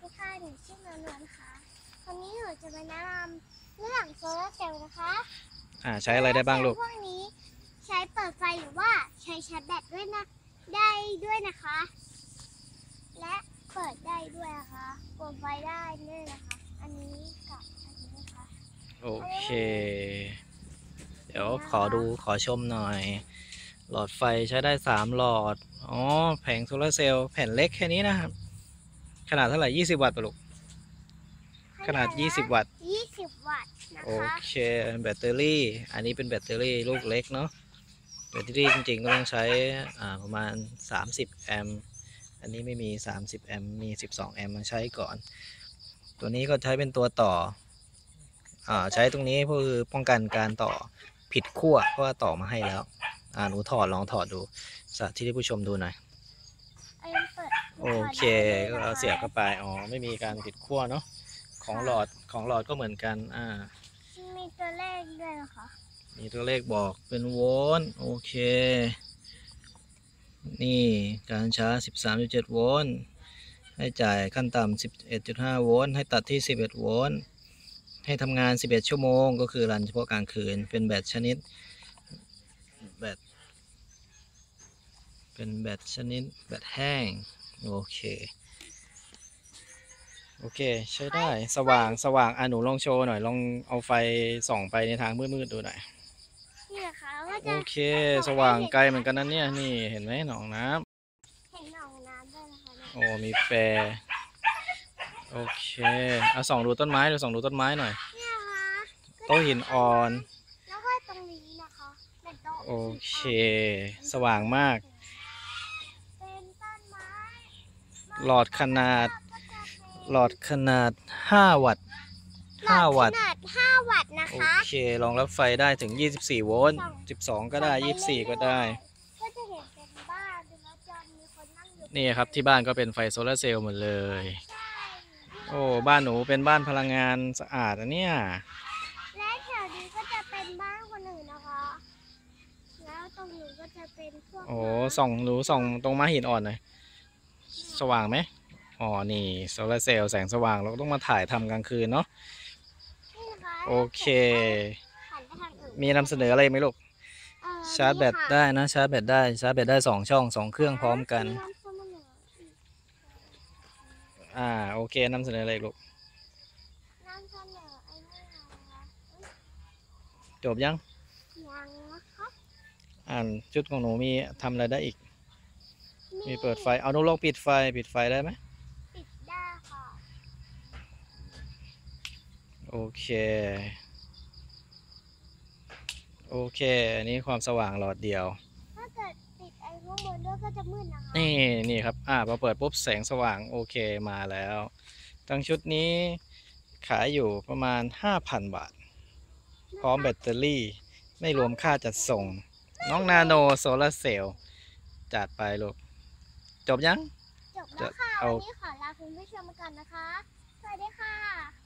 ดีค่ะหนูชื่อนวลนวลค่ะวันนี้หนูจะมาแนะนำเรื่องโซลาร์เซลล์นะคะอ่าใช้อะไรได้บ้างลูกโซลร์เซลล์พวกนี้ใช้เปิดไฟหรือว่าใช้ชาร์จแบตด้วยนะได้ด้วยนะคะ และเปิดได้ด้วยนะคะเปิดไฟได้ด้วยนะคะ อันนี้กับอันนี้นะคะโอเค เดี๋ยวขอดูขอชมหน่อย หลอดไฟใช้ได้สามหลอด อ๋อ แผงโซลาร์เซลล์แผ่นเล็กแค่นี้นะครับ ขนาดเท่าไหร่20วัตต์ปะลูก ขนาด20วัตต์20วัตต์นะโอคะเคแบตเตอรี่ อันนี้เป็นแบตเตอรี่ลูกเล็กเนาะ แบตเตอรี่จริงๆก็ต้องใช้อ่าประมาณ 30 แอมป์ อันนี้ไม่มี 30 แอมป์ มี 12 แอมป์มาใช้ก่อน ตัวนี้ก็ใช้เป็นตัวต่ออ่าใช้ตรงนี้เพื่อป้องกันการต่อผิดขั้วเพราะว่าต่อมาให้แล้ว อ่าหนูถอดลองถอดดูสาธิตให้ผู้ชมดูหน่อยอันนี้เปิด โอเคก็เอาเสียบเข้าไปอ๋อไม่มีการผิดขั้วเนาะของหลอดของหลอดก็เหมือนกันอ่ามีตัวเลขด้วยนะคะมีตัวเลขบอกเป็นโวลต์โอเค นี่การชาร์จ13.7 โวลต์ให้จ่ายขั้นต่ำ11.5 โวลต์ให้ตัดที่ 11 โวลต์ให้ทำงาน 11 ชั่วโมง ก็คือรันเฉพาะกลางคืนเป็นแบตชนิดแบตเป็นแบตชนิดแบตแห้ง โอเค โอเค ใช้ได้สว่างสว่างอะหนูลองโชว์หน่อย ลองเอาไฟส่องไปในทางมืดๆดูหน่อยนี่นะคะก็โอจะเค สว่างไกลเหมือนกันนะเนี่ย นี่เห็นไหมหนองน้ำ เห็นหนองน้ำด้วยนะคะเนี่ยโอ้มีแปรโอเคเอาส่องดูต้นไม้ดูส่องดูต้นไม้หน่อยเนี่ยนะคะก็จะโต๊ะหินอ่อน แล้วก็ตรงนี้นะคะเป็นโต๊ะโอเคหินอ่อนสว่างมาก เป็นต้นไม้ หลอดขนาด หลอดขนาด 5 วัตต์ 5 วัตต์ ขนาด 5 วัตต์นะโอคะเครองรับไฟได้ถึง 24 โวลต์ 12 ก็ได้ 24 ก็ได้ ก็จะเห็นเป็นบ้านแล้วจะมีคนนั่งอยู่นี่ครับที่บ้านก็เป็นไฟโซลาร์เซลล์หมดเลยใช่โอ้ บ้านหนูเป็นบ้านพลังงานสะอาดนะเนี่ย และแถวนี้ก็จะเป็นบ้านคนอื่นนะคะ แล้วตรงนี้ก็จะเป็นพวกโอ้ ส่องหนูส่องตรงม้าหินอ่อนหน่อย สว่างไหมอ๋อ นี่โซลาร์เซลล์แสงสว่างเราก็ต้องมาถ่ายทำกลางคืนเนาะนี่นะคะโอเคหันไปทางอื่นมีนำเสนออะไรไหมลูกเอ่อชาร์จแบตนี่ค่ะได้นะ ชาร์จแบตได้ ชาร์จแบตได้สองช่องสองเครื่องพร้อมกันมีำเสนออีกอ่า โอเคนำเสนออะไรลูกนำเสนอไอ้นี่นะคะเอ้ยจบยัง ยังนะคะอ่านชุดของหนูมีทำอะไรได้อีก มีเปิดไฟ เอาหนูลองปิดไฟ ปิดไฟได้ไหมปิดได้ค่ะ โอเค โอเค อันนี้ความสว่างหลอดเดียว ถ้าเกิดติดไอ้ข้างบนด้วยก็จะมืดนะคะนี่นี่ครับ อ่าพอเปิดปุ๊บแสงสว่างโอเคมาแล้วทั้งชุดนี้ขายอยู่ประมาณ 5,000 บาท พร้อมแบตเตอรี่ ไม่รวมค่าจัดส่ง น้องนาโนโซลาร์เซลล์จัดไปลูก จบยัง จบแล้วค่ะ เอา วันนี้ขอลาคุณผู้ชมไปก่อนนะคะ สวัสดีค่ะ